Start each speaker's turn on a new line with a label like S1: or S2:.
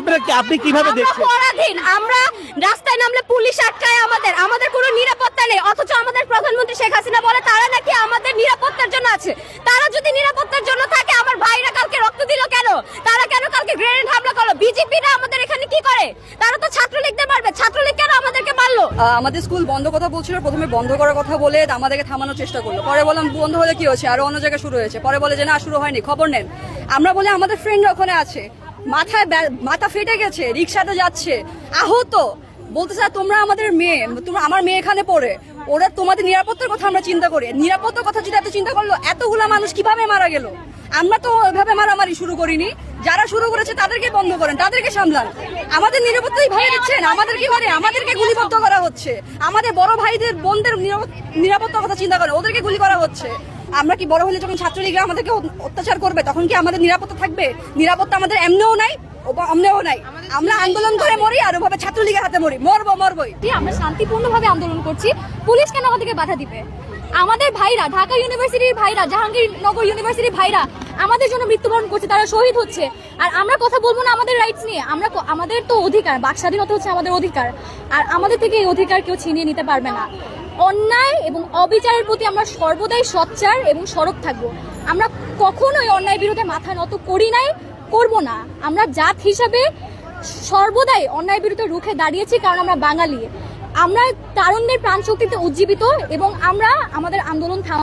S1: আপনারা আপনি কীভাবে দেখছেন?
S2: পরাধীন আমরা রাস্তায় নামলে পুলিশ আটকায় আমাদের আমাদের কোনো নিরাপত্তা নেই। অথচ আমাদের প্রধানমন্ত্রী শেখ হাসিনা বলে তারা নাকি আমাদের নিরাপত্তার জন্য আছে। তারা যদি নিরাপত্তার জন্য থাকে আমার ভাইরা কালকে রক্ত দিল কেন? তারা কেন কালকে গ্রেনেড হামলা করল? বিজেপিরা আমাদের এখানে কি করে? তারা তো ছাত্রলীগদের মারবে। ছাত্রলীগ কেন আমাদেরকে মারলো?
S3: আমাদের স্কুল বন্ধ কথা বলছিল প্রথমে বন্ধ করার কথা বলে আমাদেরকে থামানোর চেষ্টা করল। পরে বললাম বন্ধ হলে কি হয়েছে? আরও অন্য জায়গায় শুরু হয়েছে। পরে বলে যে না শুরু হয়নি খবর নেন। আমরা বলে আমাদের ফ্রেন্ড ওখানে আছে। মাথায় মাথা ফেটে গেছে, রিক্সাতে যাচ্ছে। আহত। বলতে স্যার, তোমরা আমাদের মেয়ে, তোমরা আমার মেয়ে এখানে পড়ে। ওরা তোমাদের নিরাপত্তার কথা আমরা চিন্তা করি। নিরাপত্তার কথা যদি এত চিন্তা করল, এতগুলা মানুষ কীভাবে মারা গেল? আমরা তো এভাবে মারামারি শুরু করিনি। যারা শুরু করেছে, তাদেরকে বন্ধ করেন, তাদেরকে সামলান। আমাদের নিরাপত্তাই ভাই দিচ্ছেন আমাদের কি মানে আমাদেরকে গুলিবদ্ধ করা হচ্ছে। আমাদের বড় ভাইদের, বোনদের নিরাপত- নিরাপত্তার কথা চিন্তা করে ওদেরকে গুলি করা হচ্ছে। আমরা কি বড় হলে যখন ছাত্রলীগরা আমাদেরকে অত্যাচার করবে তখন কি আমাদের নিরাপত্তা থাকবে? নিরাপত্তা আমাদের এমনিও নাই অমনেও নাই। আমরা আন্দোলন করে মরি আর ওভাবে ছাত্রলীগের হাতে মরি। মরবো মরবই।
S2: আমরা শান্তিপূর্ণভাবে আন্দোলন করছি। পুলিশ কেন আমাদেরকে বাধা দিবে? আমাদের ভাইরা ঢাকা ইউনিভার্সিটির ভাইরা জাহাঙ্গীরনগর ইউনিভার্সিটির ভাইরা আমাদের জন্য মৃত্যুবরণ করছে তারা শহীদ হচ্ছে। আর আমরা কথা বলব না আমাদের রাইটস নিয়ে। আমরা আমাদের তো অধিকার বাক স্বাধীনতা হচ্ছে আমাদের অধিকার। আর আমাদের থেকে এই অধিকার কেউ ছিনিয়ে নিতে পারবে না। অন্যায় এবং অবিচারের প্রতি আমরা সর্বদাই সচ্চার এবং সরব থাকব। আমরা কখনোই অন্যায় বিরুদ্ধে মাথা নত করি নাই, করব না। আমরা জাত হিসাবে সর্বদাই অন্যায় বিরুদ্ধে রুখে দাঁড়িয়েছি কারণ আমরা বাঙালি। আমরা তারুণ্যের প্রাণ শক্তিতে উজ্জীবিত এবং আমরা আমাদের আন্দোলন থাম